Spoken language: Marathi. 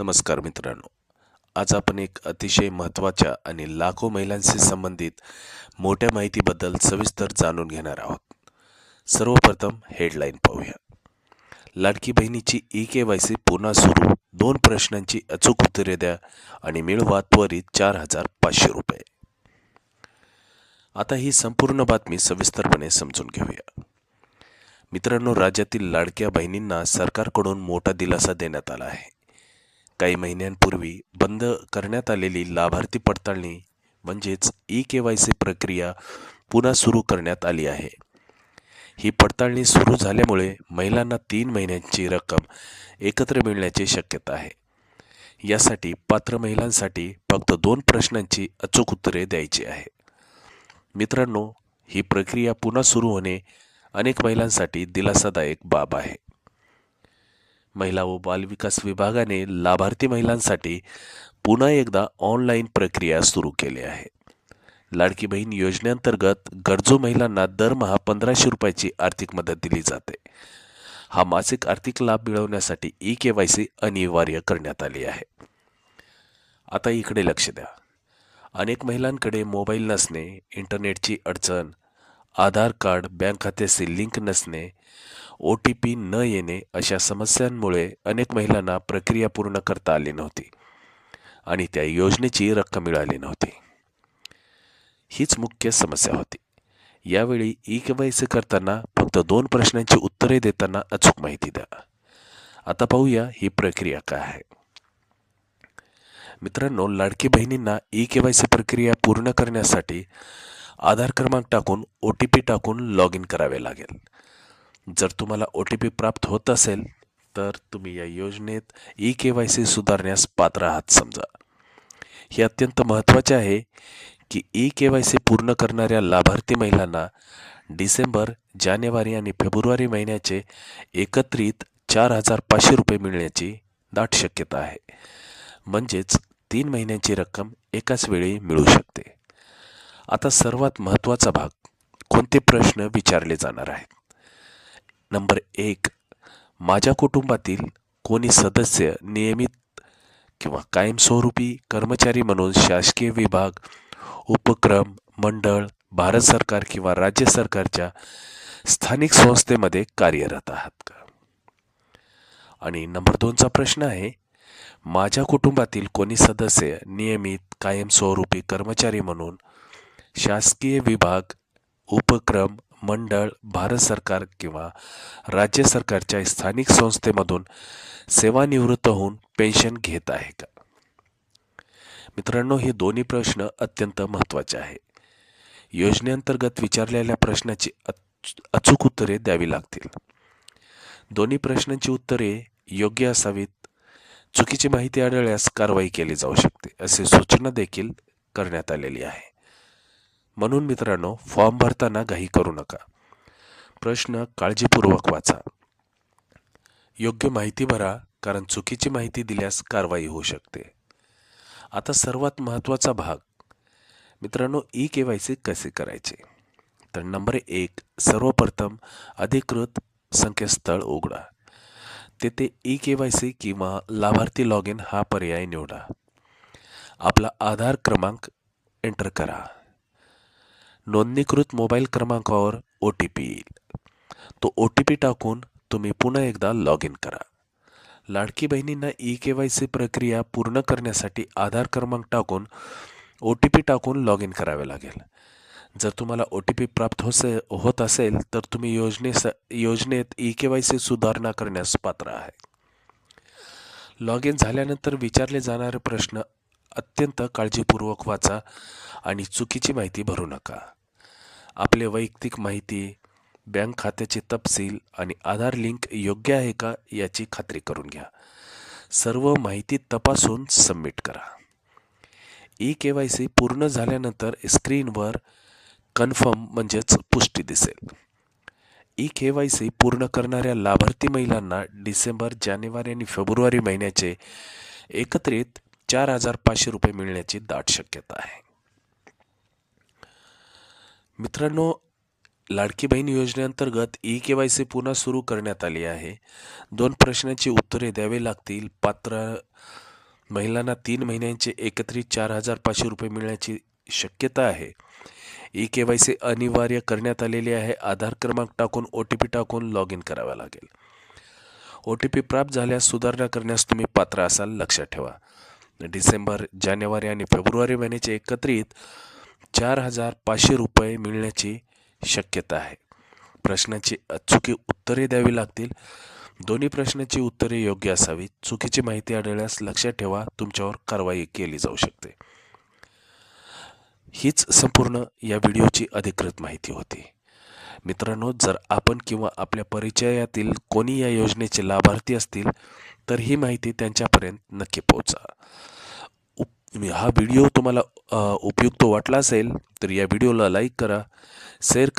नमस्कार मित्रांनो. आज आपण एक अतिशय महत्त्वाच्या आणि लाखो महिलांशी संबंधित मोठ्या माहितीबद्दल सविस्तर जाणून घेणार आहोत. सर्वप्रथम हेडलाईन पाहूया. लाडकी बहिणीची ई के वाय सी पुन्हा सुरू दोन प्रश्नांची अचूक उत्तरे द्या आणि मिळवा त्वरित चार हजार पाचशे रुपये. आता ही संपूर्ण बातमी सविस्तरपणे समजून घेऊया. मित्रांनो राज्यातील लाडक्या बहिणींना सरकारकडून मोठा दिलासा देण्यात आला आहे. काही महिन्यांपूर्वी बंद करण्यात आलेली लाभार्थी पडताळणी म्हणजेच ई के वाय सी प्रक्रिया पुन्हा सुरू करण्यात आली आहे. ही पडताळणी सुरू झाल्यामुळे महिलांना तीन महिन्यांची रक्कम एकत्र मिळण्याची शक्यता आहे. यासाठी पात्र महिलांसाठी फक्त दोन प्रश्नांची अचूक उत्तरे द्यायची आहे. मित्रांनो ही प्रक्रिया पुन्हा सुरू होणे अनेक महिलांसाठी दिलासादायक बाब आहे. महिला व बालविकास विभागाने लाभार्थी महिलांसाठी पुन्हा एकदा ऑनलाईन प्रक्रिया सुरू केली आहे. लाडकी बहीण योजनेअंतर्गत गरजू महिलांना दरमहा पंधराशे रुपयाची आर्थिक मदत दिली जाते. हा मासिक आर्थिक लाभ मिळवण्यासाठी ई के वाय सी अनिवार्य करण्यात आली आहे. आता इकडे लक्ष द्या. अनेक महिलांकडे मोबाईल नसणे इंटरनेटची अडचण आधार कार्ड बँक खात्याशी लिंक नसणे ओ टी पी न येणे अशा समस्यांमुळे अनेक महिलांना प्रक्रिया पूर्ण करता आली नव्हती आणि त्या योजनेची रक्कम मिळाली नव्हती. हीच मुख्य समस्या होती. यावेळी ई के वाय सी करताना फक्त दोन प्रश्नांची उत्तरे देताना अचूक माहिती द्या. आता पाहूया ही प्रक्रिया काय आहे. मित्रांनो लाडकी बहिणींना ई के वाय सी प्रक्रिया पूर्ण करण्यासाठी आधार क्रमांक टाकून ओ टी पी टाकून लॉग इन करावे लागेल. जर तुम्हाला ओ टी पी प्राप्त होत असेल तर तुम्ही या योजनेत ई के वाय सी सुधारण्यास पात्र आहात समजा. हे अत्यंत महत्त्वाचे आहे की ई के वाय सी पूर्ण करणाऱ्या लाभार्थी महिलांना डिसेंबर जानेवारी आणि फेब्रुवारी महिन्याचे एकत्रित चार हजार पाचशे रुपये मिळण्याची दाट शक्यता आहे. म्हणजेच तीन महिन्यांची रक्कम एकाच वेळी मिळू शकते. आता सर्वात महत्त्वाचा भाग कोणते प्रश्न विचारले जाणार आहेत? नंबर एक माझ्या कुटुंबातील कोणी सदस्य नियमित किंवा कायमस्वरूपी कर्मचारी म्हणून शासकीय विभाग उपक्रम मंडळ भारत सरकार किंवा राज्य सरकारच्या स्थानिक संस्थेमध्ये कार्यरत आहात का? आणि नंबर दोनचा प्रश्न आहे माझ्या कुटुंबातील कोणी सदस्य नियमित कायमस्वरूपी कर्मचारी म्हणून शासकीय विभाग उपक्रम मंडळ भारत सरकार किंवा राज्य सरकारच्या स्थानिक संस्थेमधून सेवानिवृत्त होऊन पेन्शन घेत आहे का? मित्रांनो हे दोन्ही प्रश्न अत्यंत महत्त्वाचे आहे. योजनेअंतर्गत विचारलेल्या प्रश्नाची अचूक उत्तरे द्यावी लागतील. दोन्ही प्रश्नांची उत्तरे योग्य असावीत चुकीची माहिती आढळल्यास कारवाई केली जाऊ शकते असे सूचना देखील करण्यात आलेली आहे. म्हणून मित्रांनो फॉर्म भरताना घाई करू नका. प्रश्न काळजीपूर्वक वाचा. योग्य माहिती भरा कारण चुकीची माहिती दिल्यास कारवाई होऊ शकते. आता सर्वात महत्त्वाचा भाग. मित्रांनो ई के वाय सी कसे करायचे? तर नंबर एक सर्वप्रथम अधिकृत संकेतस्थळ उघडा. तेथे ई के वाय सी किंवा लाभार्थी लॉग इन हा पर्याय निवडा. आपला आधार क्रमांक एंटर करा. नोंदणीकृत मोबाईल क्रमांकावर ओ टी पी येईल. तो ओ टी पी टाकून तुम्ही पुन्हा एकदा लॉग इन करा. लाडकी बहिणींना ई के वाय सी प्रक्रिया पूर्ण करण्यासाठी आधार क्रमांक टाकून ओ टी पी टाकून लॉग इन करावे लागेल. जर तुम्हाला ओ टी पी प्राप्त होसे होत असेल तर तुम्ही योजनेस योजनेत ई के वाय सी सुधारणा करण्यास पात्र आहे. लॉग इन झाल्यानंतर विचारले जाणारे प्रश्न अत्यंत काळजीपूर्वक वाचा आणि चुकीची माहिती भरू नका. आपले वैयक्तिक माहिती बँक खात्याचे तपशील आणि आधार लिंक योग्य आहे का याची खात्री करून घ्या. सर्व माहिती तपासून सबमिट करा. ई के वाय सी पूर्ण झाल्यानंतर स्क्रीनवर कन्फर्म म्हणजेच पुष्टी दिसेल. ई के वाय सी पूर्ण करणाऱ्या लाभार्थी महिलांना डिसेंबर जानेवारी आणि फेब्रुवारी महिन्याचे एकत्रित चार हजार पाचशे रुपये मिळण्याची दाट शक्यता आहे. मित्रांनो लाडकी बहीण योजनेअंतर्गत ई के वाय सी पुन्हा सुरू करण्यात आली आहे. दोन प्रश्नांची उत्तरे द्यावे लागतील. पात्र महिलांना तीन महिन्यांचे एकत्रित चार हजार पाचशे रुपये मिळण्याची शक्यता आहे. ई के वाय सी अनिवार्य करण्यात आलेली आहे. आधार क्रमांक टाकून ओ टी पी टाकून लॉग इन करावा लागेल. ओ टी पी प्राप्त झाल्यास सुधारणा करण्यास तुम्ही पात्र असाल लक्षात ठेवा. डिसेंबर जानेवारी आणि फेब्रुवारी महिन्याचे एकत्रित चार हजार पाचशे रुपये मिळण्याची शक्यता आहे. प्रश्नाची अचुकी उत्तरे द्यावी लागतील. दोन्ही प्रश्नाची उत्तरे योग्य असावीत चुकीची माहिती आढळल्यास लक्षात ठेवा तुमच्यावर कारवाई केली जाऊ शकते. हीच संपूर्ण या व्हिडिओची अधिकृत माहिती होती. मित्रांनो जर आपण किंवा आपल्या परिचयातील कोणी या योजनेचे लाभार्थी असतील तर ही माहिती त्यांच्यापर्यंत नक्की पोहोचा. हा व्हिडिओ तुम्हाला उपयुक्त वाटला असेल तर या व्हिडिओला लाईक करा शेअर करा.